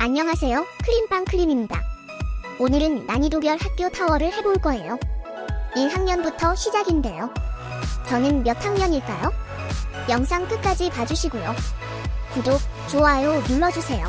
안녕하세요. 클림빵 클림입니다. 오늘은 난이도별 학교 타워를 해볼 거예요. 1학년부터 시작인데요. 저는 몇 학년일까요? 영상 끝까지 봐주시고요. 구독, 좋아요 눌러주세요.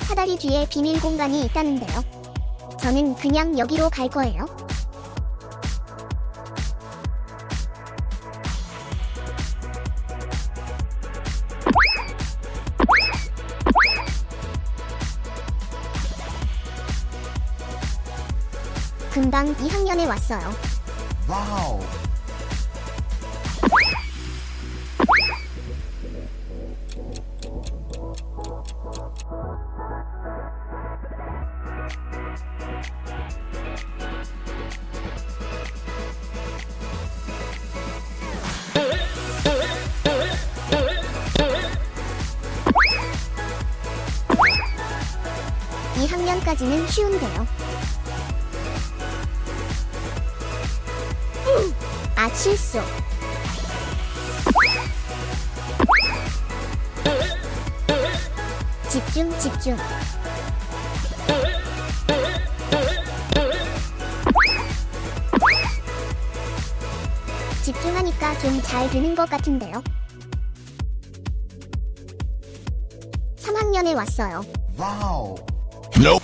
사다리 뒤에 비밀 공간이 있다는데요. 저는 그냥 여기로 갈 거예요. 금방 2학년에 왔어요. 와우. 이 학년까지는 쉬운데요. 아, 실수. 집중, 집중. 집중하니까 좀 잘 되는 것 같은데요. 3학년에 왔어요. 와우. 점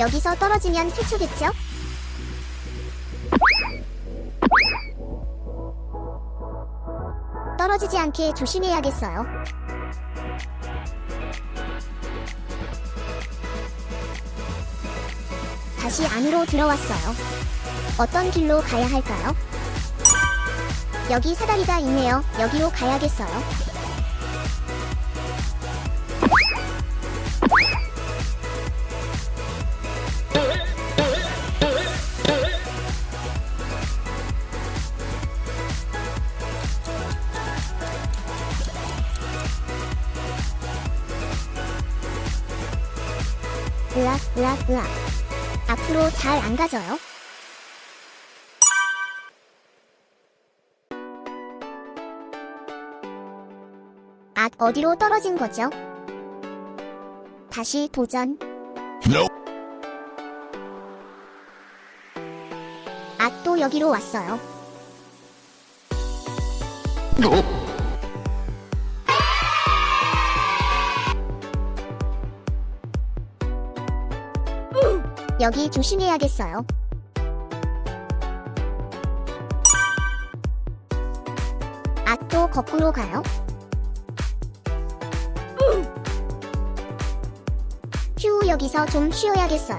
여기서 떨어지면 퇴초겠죠? 떨어지지 않게 조심해야겠어요. 다시 안으로 들어왔어요. 어떤 길로 가야 할까요? 여기 사다리가 있네요. 여기로 가야겠어요. 안 가져요. 아, 어디로 떨어진 거죠? 다시 도전. 아, 또 여기로 왔어요. 여기 조심해야겠어요. 아, 또 거꾸로 가요? 휴, 여기서 좀 쉬어야겠어요.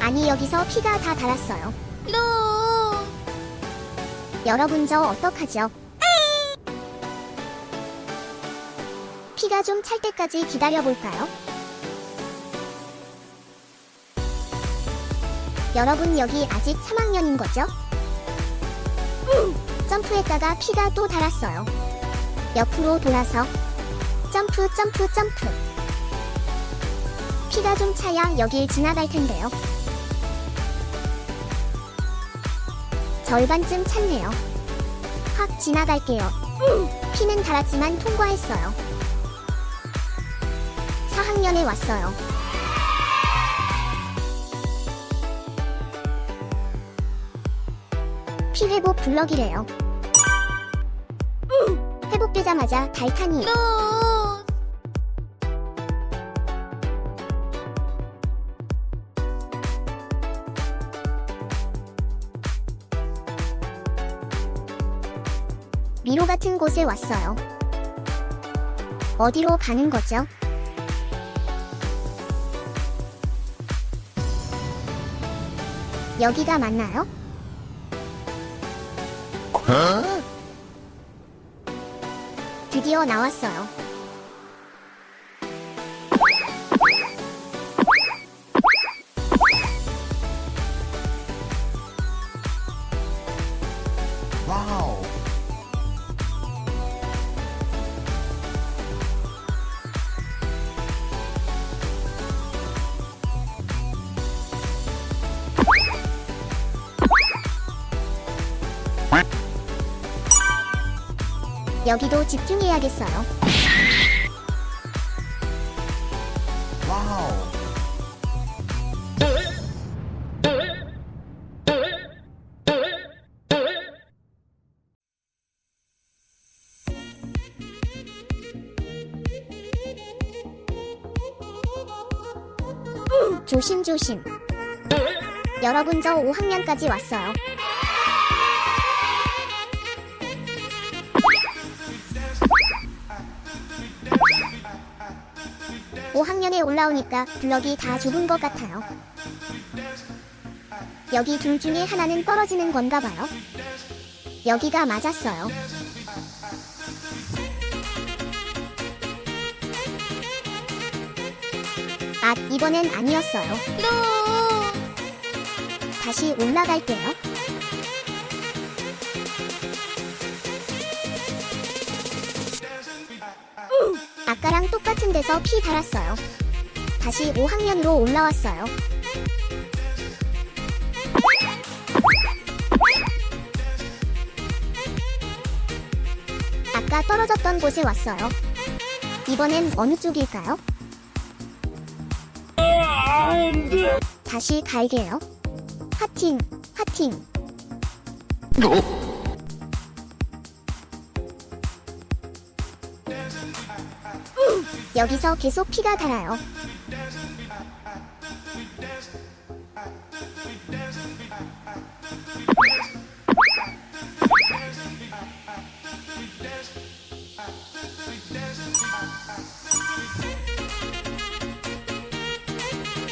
아니, 여기서 피가 다 달았어요. 여러분, 저 어떡하죠? 피가 좀 찰 때까지 기다려볼까요? 여러분 여기 아직 3학년인 거죠? 점프했다가 피가 또 달았어요. 옆으로 돌아서 점프 점프 점프 피가 좀 차야 여길 지나갈 텐데요. 절반쯤 찼네요. 확 지나갈게요. 피는 달았지만 통과했어요. 4학년에 왔어요. 피 회복 블럭이래요. 회복되자마자 달탄이. 미로 같은 곳에 왔어요. 어디로 가는 거죠? 여기가 맞나요? 드디어 나왔어요. 여기도 집중해야겠어요. 와우. 조심조심. 여러분 저 5학년까지 왔어요. 오학년에 올라오니까 블럭이 다 좁은 것 같아요. 여기 둘 중에 하나는 떨어지는 건가 봐요. 여기가 맞았어요. 아, 이번엔 아니었어요. 다시 올라갈게요. 아까랑 똑같은 데서 피 달았어요. 다시 5학년으로 올라왔어요. 아까 떨어졌던 곳에 왔어요. 이번엔 어느 쪽일까요? 다시 갈게요. 하팅, 하팅. 여기서 계속 피가 달아요.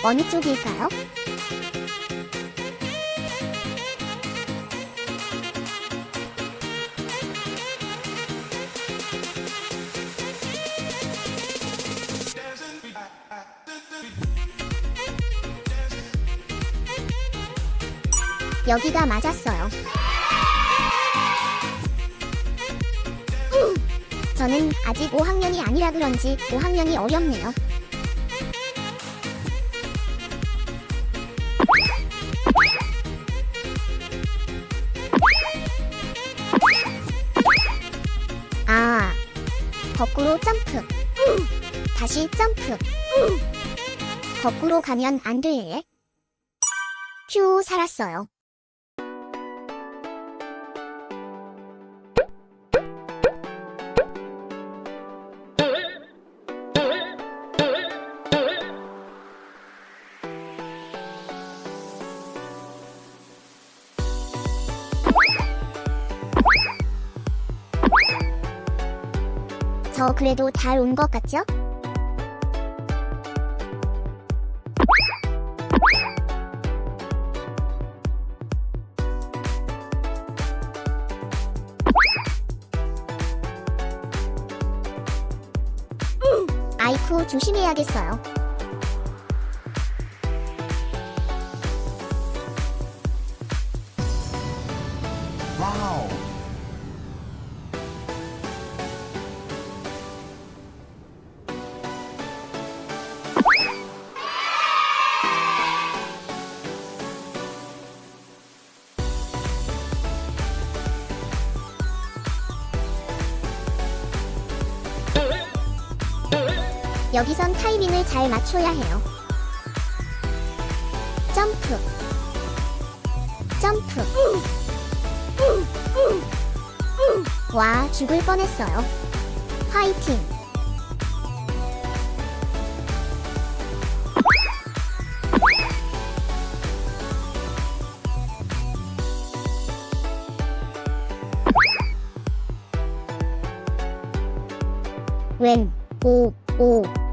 어느 쪽일까요? 여기가 맞았어요. 저는 아직 5학년이 아니라 그런지 5학년이 어렵네요. 아, 거꾸로 점프. 다시 점프. 거꾸로 가면 안 돼. 휴, 살았어요. 저 그래도 잘 온 것 같죠? 아이쿠 조심해야겠어요. 와우. 여기선 타이밍을 잘 맞춰야 해요. 점프. 점프. 와, 죽을 뻔했어요. 화이팅. 왼, 오, 오.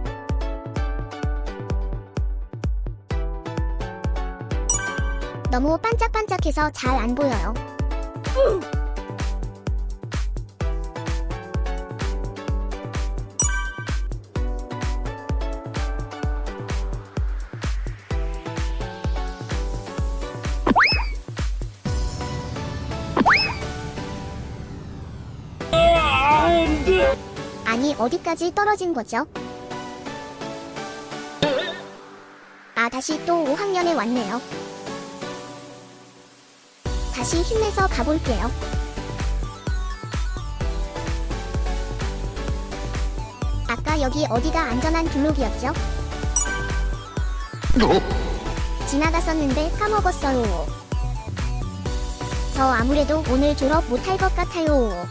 너무 반짝반짝해서 잘 안 보여요. 아니, 어디까지 떨어진 거죠? 아, 다시 또 5학년에 왔네요. 다시 힘내서 가볼게요. 아까 여기 어디가 안전한 블록이었죠? 어? 지나갔었는데 까먹었어요. 저 아무래도 오늘 졸업 못할 것 같아요.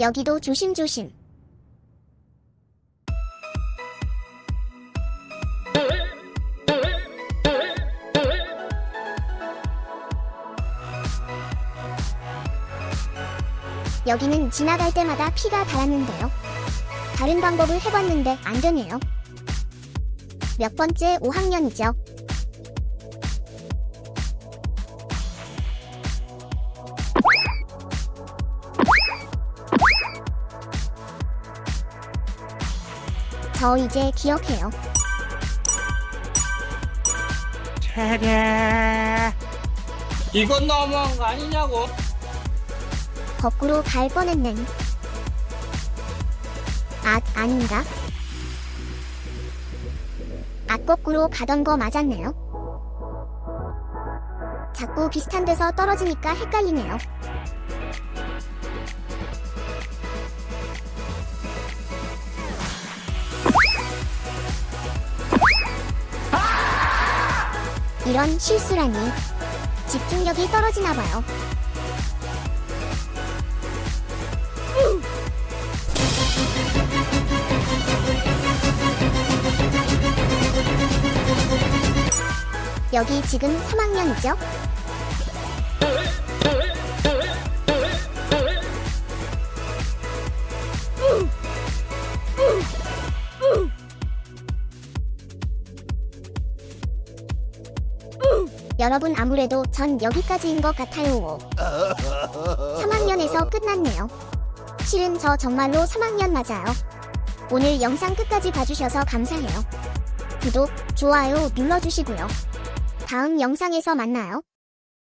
여기도 조심조심. 여기는 지나갈 때마다 피가 닳았는데요. 다른 방법을 해봤는데 안 되네요. 몇 번째 5학년이죠. 저 이제 기억해요. 차례. 이건 너무한 거 아니냐고. 거꾸로 갈 뻔했네. 아, 아닌가? 아, 거꾸로 가던 거 맞았네요. 자꾸 비슷한 데서 떨어지니까 헷갈리네요. 이런 실수라니. 집중력이 떨어지나 봐요. 여기 지금 3학년이죠? 여러분 아무래도 전 여기까지인 것 같아요. 3학년에서 끝났네요. 실은 저 정말로 3학년 맞아요. 오늘 영상 끝까지 봐주셔서 감사해요. 구독, 좋아요 눌러주시고요. 다음 영상에서 만나요.